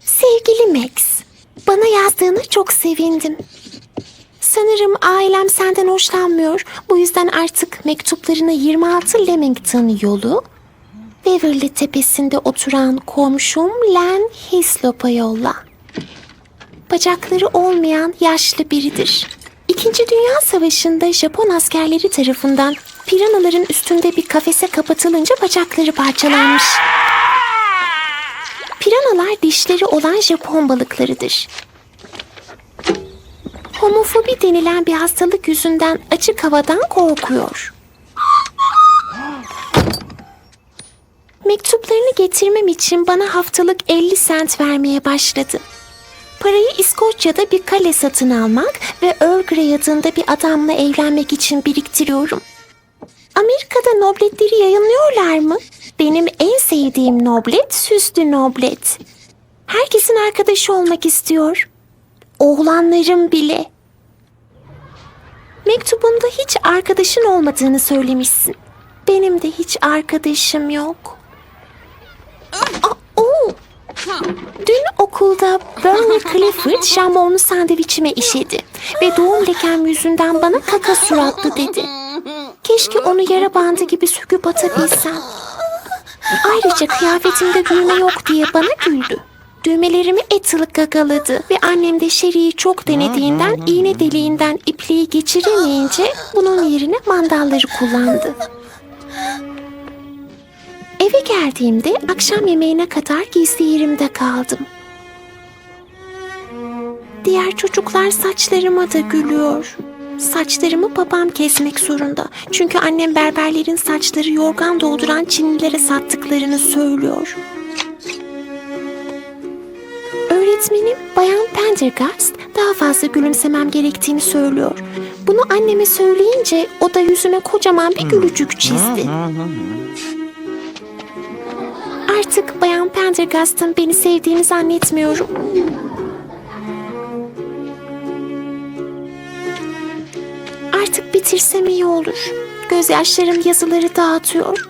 Sevgili Max, bana yazdığını çok sevindim. Sanırım ailem senden hoşlanmıyor. Bu yüzden artık mektuplarını 26 Leamington yolu, Beverly Tepesi'nde oturan komşum Len Hislop'a yolla. Bacakları olmayan yaşlı biridir. İkinci Dünya Savaşı'nda Japon askerleri tarafından piranaların üstünde bir kafese kapatılınca bacakları parçalanmış. Piranalar dişleri olan Japon balıklarıdır. Homofobi denilen bir hastalık yüzünden açık havadan korkuyor. Mektuplarını getirmem için bana haftalık 50 sent vermeye başladı. Parayı İskoçya'da bir kale satın almak ve Earl Grey adında bir adamla evlenmek için biriktiriyorum. Amerika'da nobletleri yayınlıyorlar mı? Benim en sevdiğim noblet süslü noblet. Herkesin arkadaşı olmak istiyor. Oğlanlarım bile. Mektubunda hiç arkadaşın olmadığını söylemişsin. Benim de hiç arkadaşım yok. Aa, oo. Dün okulda Bernie Clifford jambonlu sandviçime işedi ve doğum lekem yüzünden bana kaka suratlı dedi. Keşke onu yara bandı gibi söküp atabilsem. Ayrıca kıyafetimde düğme yok diye bana güldü. Düğmelerimi Ethel gagaladı ve annem de Sherry'i çok denediğinden iğne deliğinden ipliği geçiremeyince bunun yerine mandalları kullandı. Eve geldiğimde akşam yemeğine kadar gizli yerimde kaldım. Diğer çocuklar saçlarıma da gülüyor. Saçlarımı babam kesmek zorunda. Çünkü annem berberlerin saçları yorgan dolduran Çinlilere sattıklarını söylüyor. Öğretmenim Bayan Pendergast daha fazla gülümsemem gerektiğini söylüyor. Bunu anneme söyleyince o da yüzüme kocaman bir gülücük çizdi. Artık Bayan Pendergast'ın beni sevdiğini zannetmiyorum. Bitirsem iyi olur. Gözyaşlarım yazıları dağıtıyor.